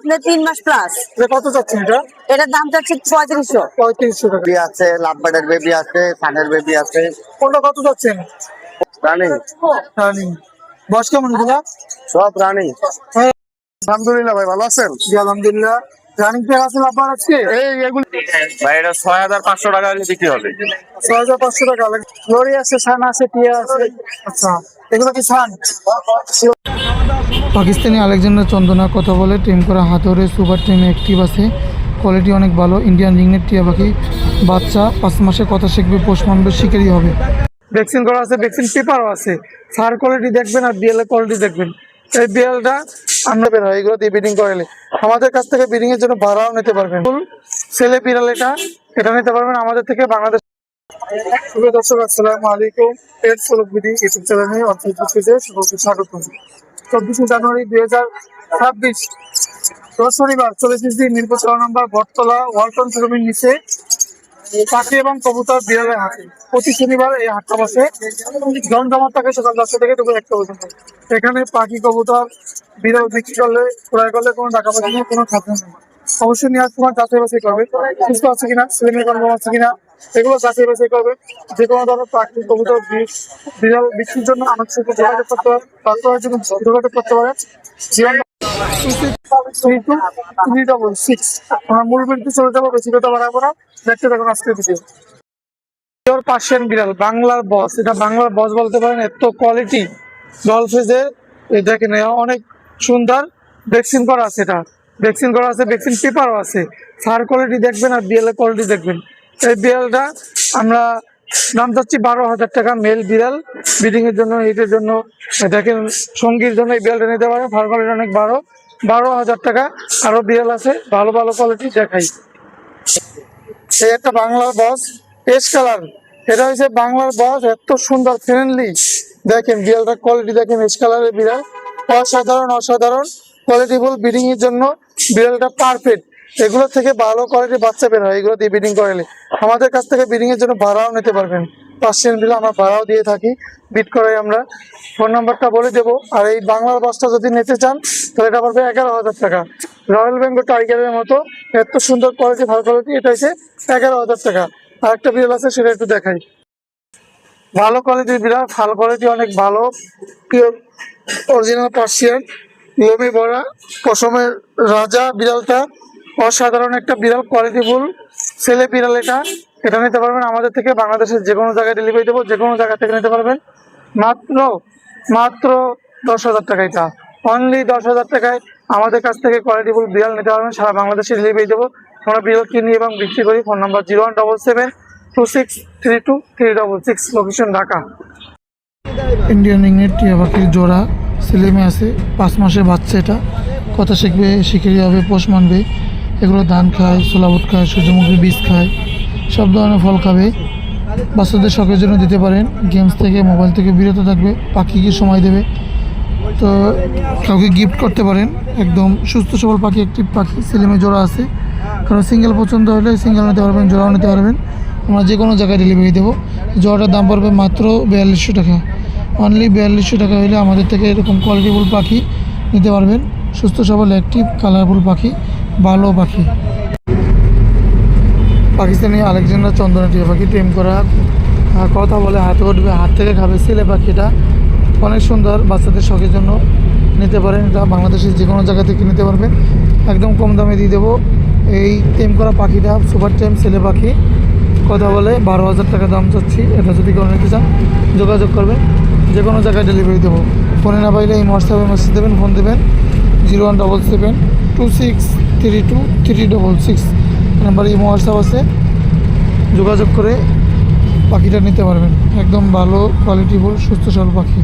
আপনার তিন মাস প্লাস কত চাচ্ছেন এটা? এটার দাম চাচ্ছে পঁয়ত্রিশশো। পঁয়ত্রিশশো টাকা। বেবি আছে লাভবার্ডের বেবি আছে সানের বেবি আছে। কোনটা কত চাচ্ছেন? রানী। রানি। বয়স কেমন সব রানী। হ্যাঁ। আলহামদুলিল্লাহ ভাই ভালো আছেন? জি আলহামদুলিল্লাহ। রানিং পেয়ার আছে আপনার আজকে? এই এগুলো ভাই এটা ছয় হাজার পাঁচশো টাকা হলে বিক্রি হবে। ছয় হাজার পাঁচশো টাকা লরি আছে সান আছে টিয়া আছে। আচ্ছা। এগুলো কি সান? পাকিস্তানি আলেকজান্ডার চন্দনা কথা বলে টিম করা হাতরে সুপার টিম অ্যাক্টিভ আছে কোয়ালিটি অনেক ভালো, ইন্ডিয়ান রিংনেট টিয়া পাখি। বাচ্চা পাঁচ মাসে কথা শিখবে, পোষ মানবে শিকারি হবে। ভ্যাকসিন করা আছে, ভ্যাকসিন পেপারও আছে। সার কোয়ালিটি দেখবেন আর বিএল কোয়ালিটি দেখবেন। এই বিএলটা আমরা বের হয়, এগুলো দিয়ে বিডিং করালে আমাদের কাছ থেকে বিডিং এর জন্য ভাড়াও নিতে পারবেন। ছেলে বিড়াল এটা এটা নিতে পারবেন আমাদের থেকে বাংলাদেশ। দর্শক, আসসালামু আলাইকুম। পেট ফলক বিডি ইউটিউব চ্যানেলে অর্থাৎ পেজে সকলকে স্বাগত। চব্বিশে জানুয়ারি দুই হাজার ছাব্বিশ। রোজ শনিবার চলে এসেছি মিরপুর চার নম্বর বটতলা ওয়ালটন শোরুমের নিচে পাখি এবং কবুতর বিড়ালের হাটে। প্রতি শনিবার এই হাটটা বসে। জমজমাট থাকে সকাল দশটা থেকে দুপুর একটা পর্যন্ত। এখানে পাখি, কবুতর, বিড়াল বিক্রি করলে, ক্রয় করলে কোনো টাকা পয়সা নেই, কোনো খাদ্য নেই। অবশ্যই নেওয়ার সময় যাচাই বাছাই করবে সুস্থ আছে কিনা, ছেলে কর্ম আছে কিনা এগুলো যাচাই বাছাই করবে। যে কোনো ধরনের প্রাকৃতিক কবুতর বি- বিড়াল বিক্রির জন্য আমাদের সাথে যোগাযোগ করতে পারে তারপরে জন্য যোগাযোগ করতে পারে। আমরা বেশি বিড়াল, বাংলার বস। এটা বাংলার বস বলতে পারেন, এত কোয়ালিটি গলফেজের এই দেখেন অনেক সুন্দর। ভ্যাকসিন করা আছে এটা। ভ্যাকসিন করা আছে, ভ্যাকসিন পেপারও আছে। সার কোয়ালিটি দেখবেন আর বিএল কোয়ালিটি দেখবেন। এই বিড়ালটা আমরা দাম চাচ্ছি বারো হাজার টাকা মেল বিড়াল। ব্রিডিং এর জন্য হিটের জন্য। দেখেন সঙ্গীর জন্য এই বিড়ালটা নিতে পারেন ফার কোয়ালিটি অনেক বারো। বারো হাজার টাকা। আরও বিড়াল আছে। ভালো ভালো কোয়ালিটি দেখাই। এই একটা বাংলার বস পেস কালার এটা হচ্ছে বাংলার বস এত সুন্দর ফ্রেন্ডলি দেখেন, বিড়ালটার কোয়ালিটি দেখেন এস কালারের বিড়াল। অসাধারণ অসাধারণ। কোয়ালিটিফুল ব্রিডিং এর জন্য বিড়ালটা পারফেক্ট এগুলো থেকে ভালো কোয়ালিটির বাচ্চা বের হয়, এগুলো দিয়ে ব্রিডিং করালে আমাদের কাছ থেকে ব্রিডিং এর জন্য ভাড়াও নিতে পারবেন। পার্সিয়ান বিড়াল আমরা ভাড়াও দিয়ে থাকি বিট করাই আমরা। ফোন নাম্বারটা বলে দেবো। আর এই বাংলার বাসটা যদি নিতে চান, তাহলে এটা পড়বে এগারো হাজার টাকা। রয়্যাল বেঙ্গল টাইগারের মতো এত সুন্দর কোয়ালিটি ভালো কোয়ালিটি এটা হচ্ছে এগারো হাজার টাকা। আর একটা বিড়াল আছে, সেটা একটু দেখাই। ভালো কোয়ালিটির বিড়াল, ভালো কোয়ালিটি অনেক ভালো। পিওর অরিজিনাল পার্সিয়ান লোমে ভরা। পশমের রাজা বিড়ালটা। অসাধারণ একটা বিড়াল কোয়ালিটিফুল ছেলে বিড়াল এটা। এটা নিতে পারবেন আমাদের থেকে বাংলাদেশের যে কোনো জায়গায় ডেলিভারি দেবো যে কোনো জায়গা থেকে নিতে পারবেন। মাত্র মাত্র দশ হাজার টাকা এটা। অনলি দশ হাজার টাকায় আমাদের কাছ থেকে কোয়ালিটিফুল বিড়াল নিতে পারবেন, সারা বাংলাদেশে ডেলিভারি দেবো। আমরা বিড়াল কিনি এবং বিক্রি করি phone number zero one double seven two six three two three double six location Dhaka. Indian রিংনেট টিয়া পাখির জোড়া ছেলেমেয়ে আছে, পাঁচ মাসের বাচ্চা এটা। কথা শিখবে শিকারি হবে পোষ মানবে। এগুলো ধান খায় সোলাবুট খায়, সূর্যমুখী বীজ খায়, সব ধরনের ফল খাবে। বাচ্চাদের শখের জন্য দিতে পারেন। গেমস থেকে, মোবাইল থেকে বিরত থাকবে পাখিকে সময় দেবে। তো কাউকে গিফট করতে পারেন। একদম সুস্থ সবল পাখি, একটি পাখি ছেলেমেয়ে জোড়া আছে। কারণ সিঙ্গেল পছন্দ হলে সিঙ্গেল নিতে পারবেন, জোড়াও নিতে পারবেন। আমরা যে কোনো জায়গায় ডেলিভারি দেবো। জোড়াটার দাম পড়বে মাত্র বিয়াল্লিশশো টাকা। অনলি বিয়াল্লিশশো টাকা হলে আমাদের থেকে এরকম কোয়ালিটিফুল পাখি নিতে পারবেন। সুস্থ সবল অ্যাক্টিভ কালারফুল পাখি। ভালো পাখি। পাকিস্তানি আলেকজান্ডার চন্দনা টিয়া পাখি টেম করা। কথা বলে হাতে উঠবে, হাত থেকে খাবে ছেলে পাখিটা। অনেক সুন্দর, বাচ্চাদের শখের জন্য নিতে পারেন। এটা বাংলাদেশের যে কোনো জায়গা থেকে নিতে পারবেন। একদম কম দামে দিয়ে দেবো। এই টেম করা পাখিটা, সুপার টেম ছেলে পাখি। কথা বলে বারো হাজার টাকা দাম চাচ্ছি। এটা যদি কেউ নিতে চান, যোগাযোগ করবেন। যে কোনো জায়গায় ডেলিভারি দেবো। ফোনে না পাইলে এই হোয়াটসঅ্যাপে মেসেজ দেবেন ফোন দেবেন। Zero one double seven two six three two three double six number এই হোয়াটসঅ্যাপ আছে। যোগাযোগ করে পাখিটা নিতে পারবেন। একদম ভালো কোয়ালিটিফুল সুস্থ সবল পাখি।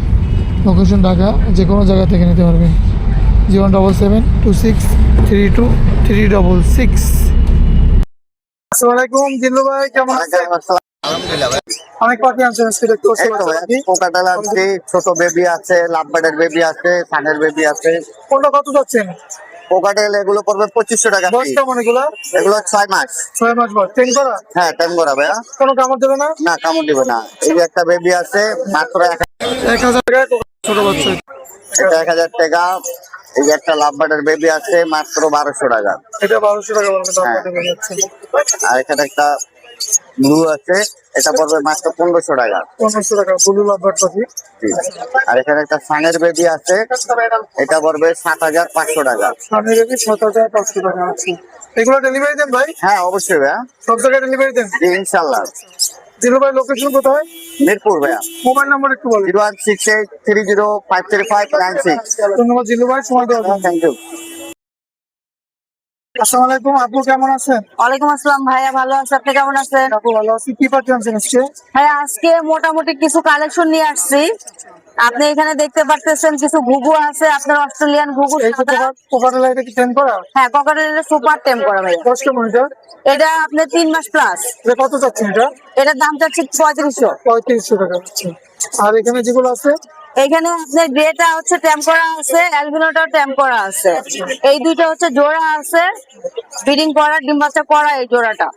লোকেশন ঢাকা যে কোনো জায়গা থেকে নিতে পারবেন। Zero double seven two six three two three double six. আসসালামু জিল্লু ভাই কেমন আছেন? ভাই। অনেক পাখি আছে ছোট বেবি আছে লাভবার্ডের বেবি আছে সানের বেবি আছে। কোনটা কত যাচ্ছেন? কোকাটেল এগুলো পড়বে পঁচিশশো টাকা বয়স। কেমন এগুলা? এগুলো ছয় মাস। ছয় মাস বয়স। করা? হ্যাঁ টাইম করা ভাইয়া। কোনো কামড় দেবে না? না কামড় দিবে না। এই যে একটা বেবি আছে মাত্র এক হাজার ছোট বাচ্চা? এটা এক হাজার টাকা। এই যে একটা লাভবার্ডের বেবি আছে মাত্র বারোশো টাকা। এটা বারোশো টাকা হ্যাঁ। আর এখানে একটা ব্লু আছে এটা পড়বে মাত্র পনেরোশো টাকা। পনেরোশো টাকা ব্লু লাভবার্ড পাখি আর এখানে একটা সানের বেবি আছে এটা পড়বে সাত হাজার পাঁচশো টাকা। সামনে বেবি সাত হাজার পাঁচশো টাকা আছে। এগুলো ডেলিভারি দেন ভাই? হ্যাঁ অবশ্যই ভাইয়া। সব জায়গায় ডেলিভারি দেন? ইনশাল্লাহ। জিরো ভাই লোকেশন কোথায়? মিরপুর ভাইয়া। মোবাইল নাম্বার একটু বলেন। Zero one six eight three zero five three five nine six. ধন্যবাদ জিলু ভাই সময় দেওয়ার জন্য। থ্যাংক ইউ আসসালামু আলাইকুম আপু কেমন আছেন? ওয়ালাইকুম আসসালাম ভাইয়া ভালো আছে আপনি কেমন আছেন? আপু ভালো আছি কি পাচ্ছি আজকে? ভাইয়া আজকে মোটামুটি কিছু কালেকশন নিয়ে আসছি। আপনি এখানে দেখতে পারতেছেন কিছু ঘুঘু আছে আপনার অস্ট্রেলিয়ান ঘুঘু হ্যাঁ ককাটেলের সুপার টেম করা দশ এটা আপনার তিন মাস প্লাস কত চাচ্ছেন এটা? এটার দাম চাচ্ছি পঁয়ত্রিশশো। পঁয়ত্রিশশো টাকা আর এখানে যেগুলো আছে? এখানে আপনার গ্রেটা হচ্ছে ট্যাম করা আছে অ্যালবিনোটাও ট্যাম করা আছে। এই দুইটা হচ্ছে জোড়া আছে। ব্রিডিং করা ডিম বাচ্চা করা এই জোড়াটা।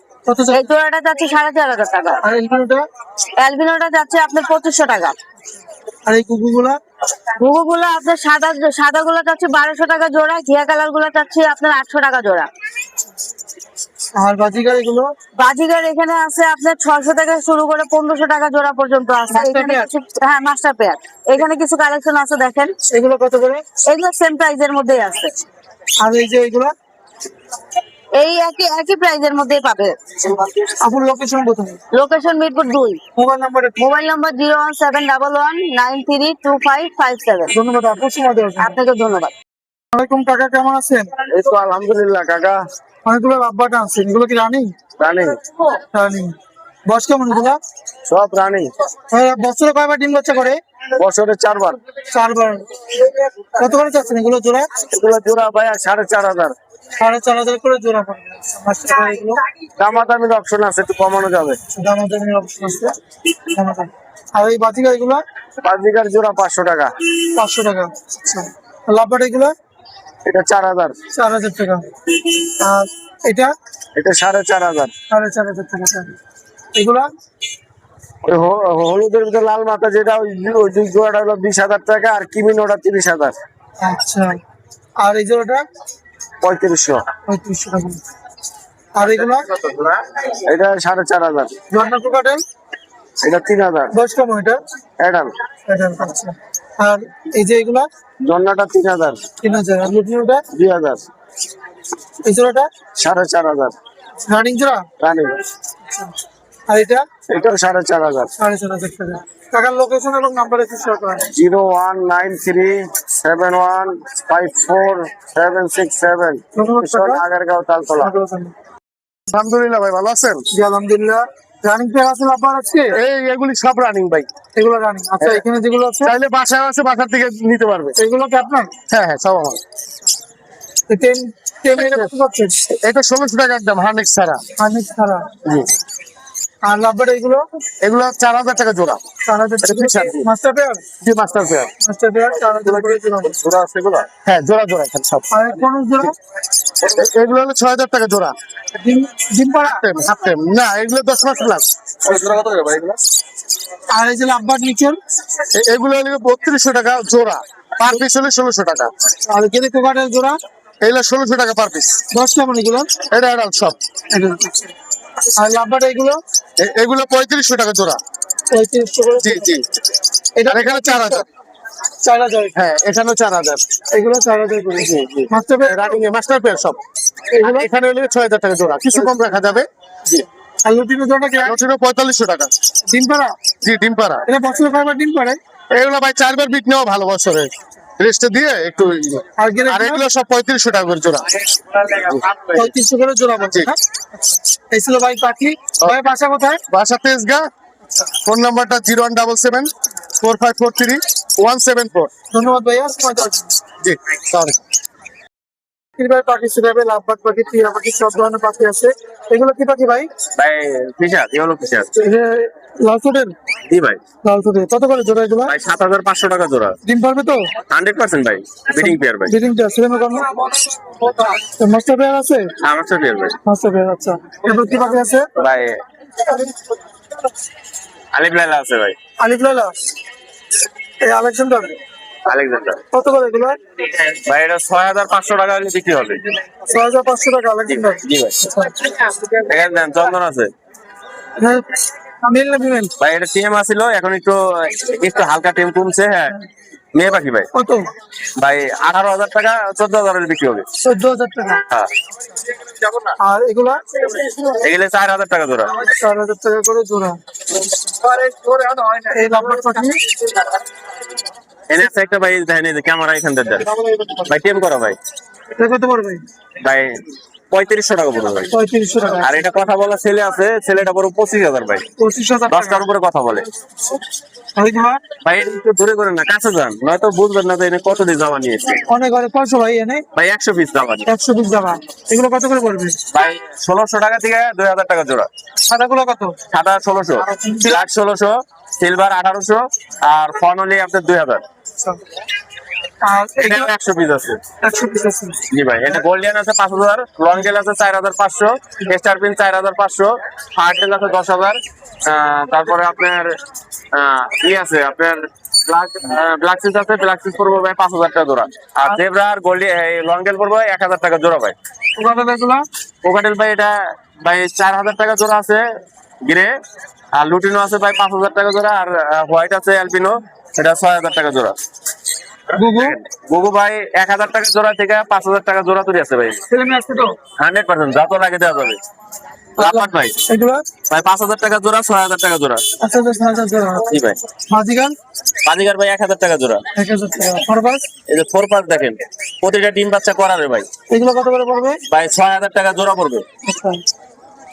এই জোড়াটা যাচ্ছে সাড়ে চার হাজার টাকা। অ্যালবিনোটা যাচ্ছে আপনার পঁচিশশো টাকা। আর এই কুকুরগুলা? ঘুঘু গুলো আপনার সাদা সাদা গুলো চাচ্ছে বারোশো টাকা জোড়া ঘিয়া কালারগুলো চাচ্ছে আপনার আটশো টাকা জোড়া। আর এগুলো বাজিগার এখানে আছে আপনার ছয়শো থেকে শুরু করে পনেরোশো টাকা জোড়া পর্যন্ত আছে। এখানে কিছু হ্যাঁ মাস্টার পেয়ার এখানে কিছু কালেকশন আছে দেখেন। এগুলো কত করে? এগুলো সেম প্রাইজের মধ্যেই আছে। আর এই যে এগুলা? এই একই একই প্রাইজের মধ্যেই পাবে। আপুর লোকেশন কোথায়? লোকেশন মিরপুর দুই। Mobile number mobile number zero one seven double one nine three two five five seven ধন্যবাদ আপনার সময় দেওয়ার জন্য। আপনাকে ধন্যবাদ। ওয়ালাইকুম কাকা কেমন আছেন? এই তো আলহামদুলিল্লাহ কাকা। অনেকগুলো লাভবাটা আছেন এগুলো কি রানিং? রানি। রানিং। বয়স কেমন এগুলা? সব রানি। ভাইয়া, বছরে কয়বার ডিম বাচ্চা করে বছরে চারবার। চারবার। কত করে চাচ্ছেন এগুলো জোড়া? এগুলো জোড়া ভাইয়া সাড়ে চার হাজার। সাড়ে চার হাজার করে জোড়া পড়বে এগুলো দামাদামির অপশন আছে একটু কমানো যাবে। দামাদামি অপশন আছে। আর এই বাতিকা এগুলো? বিঘার জোড়া পাঁচশো টাকা। পাঁচশো টাকা। আচ্ছা। লাভবাট এগুলো? এটা চার হাজার। চার হাজার টাকা। আর এটা? এটা সাড়ে চার হাজার। সাড়ে চার হাজার টাকা। এগুলা? হলুদের ভিতরে লাল মাথা যেটা ওই ওই দুই জোড়াটা হলো বিশ হাজার টাকা আর কিমিন ওটা তিরিশ হাজার। আচ্ছা। আর এই জোড়াটা? পঁয়ত্রিশশো। পঁয়ত্রিশশো টাকা। আর এগুলা? এটা সাড়ে চার হাজার। ঝর্ণা এটা তিন হাজার। বয়স কেমন এটা? অ্যাডাল। এটা আচ্ছা। আর এই যে এগুলা? জন্নাটা তিন হাজার। তিন হাজার। আর লুটিনোটা দুই হাজার। এই জোড়াটা? সাড়ে চার হাজার। রানিং জোড়া? রানি। আর এটা? এটাও সাড়ে চার হাজার। সাড়ে চার হাজার টাকা। টাকার লোকেশন এবং নাম্বার একটু শেয়ার করেন। Zero one nine three seven one five four seven six seven. Agargaon Taltala. আলহামদুলিল্লাহ ভাই ভালো আছেন? জি আলহামদুলিল্লাহ। রানিং পেয়ার আছে আপনার আজকে? এই এগুলি সব রানিং ভাই। এগুলো রানিং আচ্ছা এখানে যেগুলো আছে? চাইলে বাসায় আছে বাসার থেকে নিতে পারবে। এগুলো কি আপনার? হ্যাঁ হ্যাঁ সব আমার। টেন টেন এটা ষোলোশো টাকা একদম হান্ড্রেড ছাড়া। খারাপ জি। আর লাভবার এগুলো? এগুলো চার হাজার টাকা জোড়া। চার হাজার এটা মাস্টার পেয়ার? জি মাস্টার পেয়ার। মাস্টার পেয়ার চার হাজার জোড়া। আছে এগুলো? হ্যাঁ জোড়া জোড়া এখানে সব। আর কোন জোড়া? এগুলো হলো ছয় হাজার টাকা জোড়া। ডিম ডিম পাড়া? হাফ টেম না এগুলো দশ মাস প্লাস জোড়া কত টাকা ভাই এগুলো? আর এই যে লাভবার নিচের? এগুলো হলো বত্রিশশো টাকা জোড়া। পার পিস হলে ষোলোশো টাকা। আর কোকাটের জোড়া? এগুলো ষোলোশো টাকা পার পিস দশ কেমন এগুলো? এটা সব এটা। আর লাভবার এগুলো? এগুলো পঁয়ত্রিশশো টাকা জোড়া। পঁয়ত্রিশশো জি জি। এটা এখানে চার হাজার। চার হাজার। হ্যাঁ এখানেও চার হাজার। এগুলো চার হাজার করে। Master pair? Running master pair সব। এগুলো? এখানে হলে ছয় হাজার টাকা জোড়া। কিছু কম রাখা যাবে। জি। আর লুটিনো জোড়া কি? রটিনো পঁয়তাল্লিশশো টাকা। ডিম পাড়া? জি ডিম পাড়া। এটা বছরে কয়বার ডিম পাড়ে? এগুলো ভাই চারবার বিট নেওয়া ভালো বছরে। রেস্টে দিয়ে একটু আর এগুলো সব পঁয়ত্রিশশো টাকা করে জোড়া। পঁয়ত্রিশশো করে জোড়া বলছি হ্যাঁ? এই ছিল ভাই পাখি। ভাই বাসা কোথায়? বাসা তেজগা। ফোন নাম্বারটা zero one double seven four five four three one seven four. ধন্যবাদ ভাইয়া। জি সরি ভাই পাখি সেভাবে লাভবাগ পাখি টিয়া পাখি সব ধরনের পাখি আছে। এগুলো কি পাখি ভাই? ভাই ফিশার হলো ফিশার। লাল চোটের জি ভাই। লাল কত করে জোড়া এগুলো? ভাই সাত হাজার পাঁচশো টাকা জোড়া। ডিম পারবে তো? হান্ড্রেড পার্সেন্ট ভাই বিডিং পেয়ার ভাই। বিডিংটা সেভেন কম মাস্টার পেয়ার আছে? আমার সাথে পেয়ার ভাই। মাস্টার পেয়ার আচ্ছা। এরপর কি পাখি আছে? ভাই আলিফ লাইলা আছে ভাই। আলিফ লাইলা? এই আলেকজান্ডার? আলেকজান্ডার। কত করে এগুলো? ভাই এটা ছয় হাজার পাঁচশো টাকা হলে বিক্রি হবে। ছয় হাজার পাঁচশো টাকা আলেকজান্ডার। জি ভাই। এখানে দেন চন্দন আছে। ফিমেল ভাই এটা টিএম আছিল এখন একটু একটু হালকা টিম কমছে হ্যাঁ। মেয়ে পাখি ভাই। কত? ভাই আঠারো হাজার টাকা চোদ্দ হাজারের বিক্রি হবে। চোদ্দ হাজার টাকা? হ্যাঁ। আর এগুলা? এগুলো চার হাজার টাকা জোড়া। চার হাজার টাকা করে জোড়া। এই লাভবার পাখি? এনে আছে একটা ভাই দেখেন এই যে ক্যামেরা এখান থেকে। ভাই টিএম করো ভাই। এটা কত পড়বে ভাই? পঁয়ত্রিশশো টাকা পড়বে ভাই। পঁয়ত্রিশশো টাকা। আর এটা কথা বলা ছেলে আছে ছেলেটা পড়ো পঁচিশ হাজার ভাই। পঁচিশ হাজার টাকা। দশটার উপরে কথা বলে। ভাই একটু ধরে করেন না কাছে যান। নয়তো বুঝবেন না যে এনে কত দিয়ে জামা নিয়েছে অনেক অনেক কয়শো ভাই এনে? ভাই একশো পিস জামা একশো পিস জামা। এগুলো কত করে পড়বে? ভাই ষোলোশো টাকা থেকে দুই হাজার টাকা জোড়া। সাদাগুলো কত? সাদা ষোলোশো। সিলভার আঠারোশো। আর ফন হলে আপনার দুই হাজার। আচ্ছা। জি ভাই এটা গোল্ডিয়ান আছে পাঁচ হাজার লং গেল আছে চার হাজার পাঁচশো স্টার চার হাজার পাঁচশো হার্টেল আছে দশ হাজার তারপরে আপনার ই আছে আপনার ব্ল্যাক ব্ল্যাক সিস আছে ব্ল্যাক সিস পড়ব ভাই পাঁচ হাজার টাকা জোড়া। আর জেব্রা আর গোল্ডি লং পড়ব এক হাজার টাকা জোড়া ভাই। ওখানে কোকাটেল ভাই এটা ভাই চার হাজার টাকা জোড়া আছে গ্রে আর লুটিনো আছে ভাই পাঁচ হাজার টাকা জোড়া আর হোয়াইট আছে অ্যালপিনো এটা ছয় হাজার টাকা জোড়া। গুগু গুগু ভাই এক হাজার টাকা জোড়া থেকে পাঁচ হাজার টাকা জোড়া তৈরি আছে ভাই। ছেলে মেয়ে আছে তো? হান্ড্রেড পার্সেন্ট যত লাগে দেওয়া যাবে। লাপাট ভাই। ভাই পাঁচ হাজার টাকা জোড়া ছয় হাজার টাকা জোড়া। জি ভাই। মাঝিগান বাজিগার ভাই এক হাজার টাকা জোড়া। এই যে ফোর দেখেন প্রতিটা ডিম বাচ্চা করারে ভাই। এগুলো কত করে পড়বে? ভাই ছয় হাজার টাকা জোড়া পড়বে। আচ্ছা।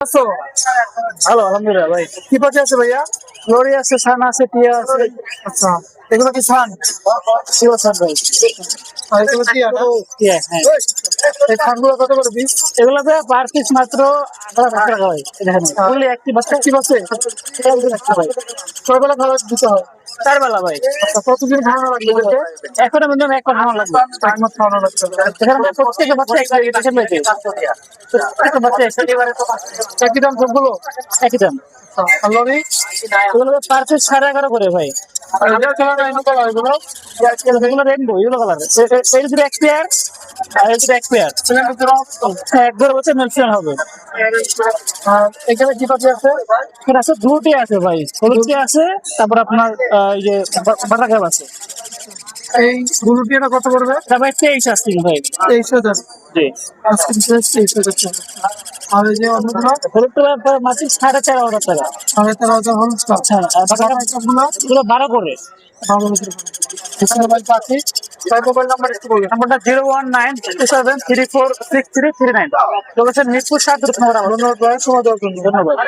আছো? ভালো আলহামদুলিল্লাহ ভাই। কি পাখি আছে ভাইয়া? লরি আছে সান আছে টিয়া আছে। আচ্ছা এগুলো কি ছান? শিব সান ভাই। আর এগুলো কি আনা? টিয়া হ্যাঁ। এই ছানগুলো কত করে পিস? এগুলো ভাই পার পিস মাত্র আঠারো টাকা ভাই দেখেন ফুললি একটি বাচ্চা। কি আছে ভাই। বেলা খাবার দিতে হয়। চার বেলা ভাই। কতদিন খাওয়ানো লাগবে এদেরকে? এখন মিনিমাম এক কথা লাগবে। এক খাওয়ানো লাগবে এখানে প্রত্যেকে বাচ্চা পেয়েছে প্রত্যেকটা বাচ্চা একই দাম সবগুলো? একই দাম। আচ্ছা, লরি পার পিস সাড়ে এগারো করে ভাই। হবে। এখানে কি পাখি আছে? এখানে আছে দুটি আছে ভাই। হলুদটি আছে তারপর আপনার আহ, এই যে বাটা ক্যাব আছে। এই কত পড়বে? ভাই তেইশ আসছে ভাই। তেইশ হাজার। জি। তেইশ হাজার টাকা। আর এই যে অন্যগুলো হলুদটা মাসিক সাড়ে চার হাজার টাকা। সাড়ে তেরো হাজার হলুদ আচ্ছা আর বাটা ক্যাব সবগুলো? এগুলো বারো করে। মোবাইল পাখি তার মোবাইল নাম্বার একটু বলবেন নাম্বারটা zero one nine two seven three four six three three nine. Location Mirpur সাত ধন্যবাদ ভাই, সময় দেওয়ার জন্য। ধন্যবাদ।